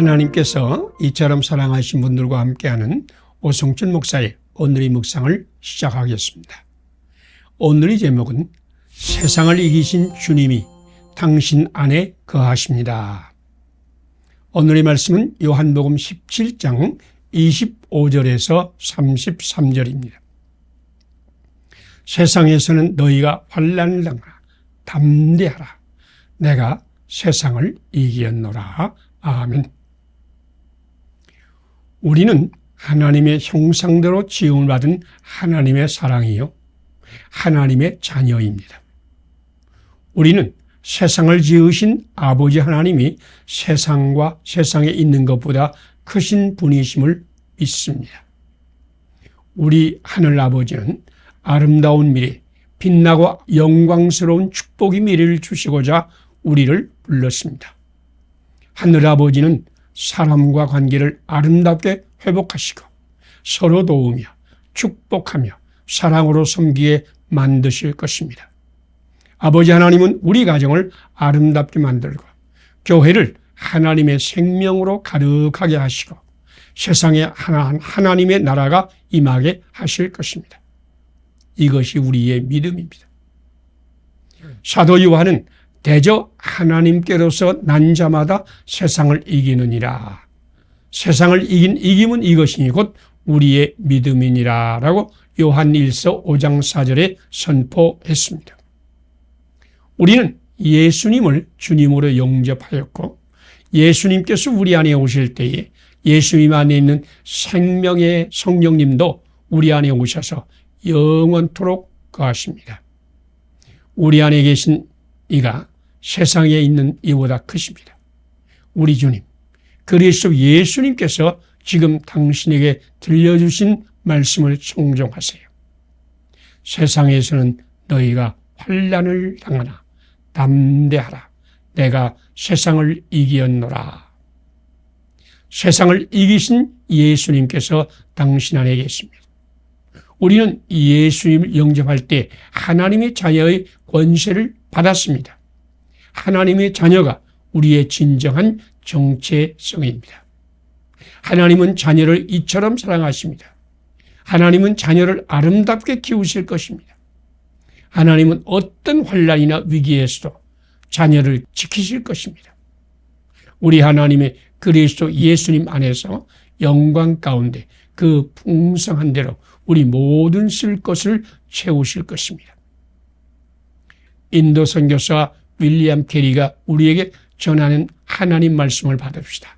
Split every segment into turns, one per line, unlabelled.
하나님께서 이처럼 사랑하신 분들과 함께하는 오성춘 목사의 오늘의 묵상을 시작하겠습니다. 오늘의 제목은 세상을 이기신 주님이 당신 안에 거하십니다. 오늘의 말씀은 요한복음 17장 25절에서 33절입니다. 세상에서는 너희가 환란을 당하라 담대하라 내가 세상을 이기었노라 아멘. 우리는 하나님의 형상대로 지음을 받은 하나님의 사랑이요. 하나님의 자녀입니다. 우리는 세상을 지으신 아버지 하나님이 세상과 세상에 있는 것보다 크신 분이심을 믿습니다. 우리 하늘 아버지는 아름다운 미래, 빛나고 영광스러운 축복의 미래를 주시고자 우리를 불렀습니다. 하늘 아버지는 사람과 관계를 아름답게 회복하시고 서로 도우며 축복하며 사랑으로 섬기게 만드실 것입니다. 아버지 하나님은 우리 가정을 아름답게 만들고 교회를 하나님의 생명으로 가득하게 하시고 세상에 하나, 하나님의 나라가 임하게 하실 것입니다. 이것이 우리의 믿음입니다. 사도 요한은 대저 하나님께로서 난 자마다 세상을 이기느니라. 세상을 이긴 이김은 이것이니 곧 우리의 믿음이니라 라고 요한 1서 5장 4절에 선포했습니다. 우리는 예수님을 주님으로 영접하였고 예수님께서 우리 안에 오실 때에 예수님 안에 있는 생명의 성령님도 우리 안에 오셔서 영원토록 거하십니다. 우리 안에 계신 이가 세상에 있는 이보다 크십니다. 우리 주님, 그리스도 예수님께서 지금 당신에게 들려주신 말씀을 청종하세요. 세상에서는 너희가 환란을 당하나 담대하라. 내가 세상을 이기었노라. 세상을 이기신 예수님께서 당신 안에 계십니다. 우리는 예수님을 영접할 때 하나님의 자녀의 권세를 받았습니다. 하나님의 자녀가 우리의 진정한 정체성입니다. 하나님은 자녀를 이처럼 사랑하십니다. 하나님은 자녀를 아름답게 키우실 것입니다. 하나님은 어떤 환란이나 위기에서도 자녀를 지키실 것입니다. 우리 하나님의 그리스도 예수님 안에서 영광 가운데 그 풍성한 대로 우리 모든 쓸 것을 채우실 것입니다. 인도 선교사 윌리엄 캐리가 우리에게 전하는 하나님 말씀을 받읍시다.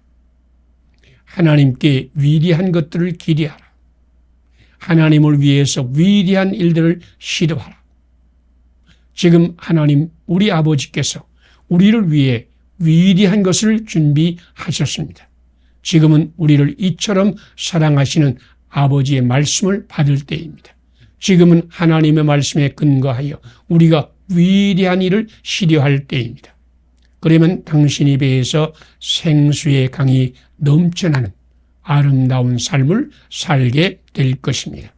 하나님께 위대한 것들을 기대하라. 하나님을 위해서 위대한 일들을 시도하라. 지금 하나님 우리 아버지께서 우리를 위해 위대한 것을 준비하셨습니다. 지금은 우리를 이처럼 사랑하시는 아버지의 말씀을 받을 때입니다. 지금은 하나님의 말씀에 근거하여 우리가 위대한 일을 시려할 때입니다. 그러면 당신 입에서 생수의 강이 넘쳐나는 아름다운 삶을 살게 될 것입니다.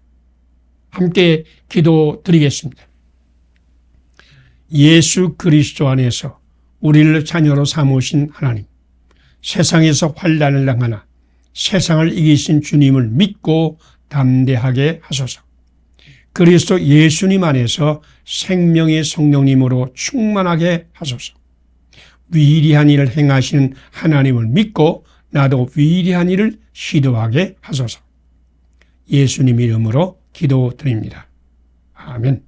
함께 기도 드리겠습니다. 예수 그리스도 안에서 우리를 자녀로 삼으신 하나님, 세상에서 환란을 당하나 세상을 이기신 주님을 믿고 담대하게 하소서. 그리스도 예수님 안에서 생명의 성령님으로 충만하게 하소서. 위대한 일을 행하시는 하나님을 믿고 나도 위대한 일을 시도하게 하소서. 예수님 이름으로 기도드립니다. 아멘.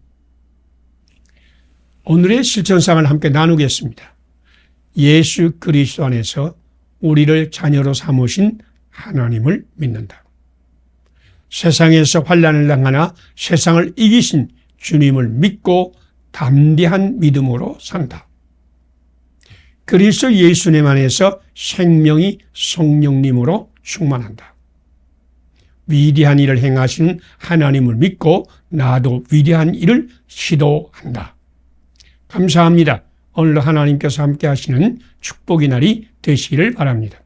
오늘의 실천상을 함께 나누겠습니다. 예수 그리스도 안에서 우리를 자녀로 삼으신 하나님을 믿는다. 세상에서 환란을 당하나 세상을 이기신 주님을 믿고 담대한 믿음으로 산다. 그리스도 예수님 안에서 생명이 성령님으로 충만한다. 위대한 일을 행하시는 하나님을 믿고 나도 위대한 일을 시도한다. 감사합니다. 오늘 하나님께서 함께 하시는 축복의 날이 되시기를 바랍니다.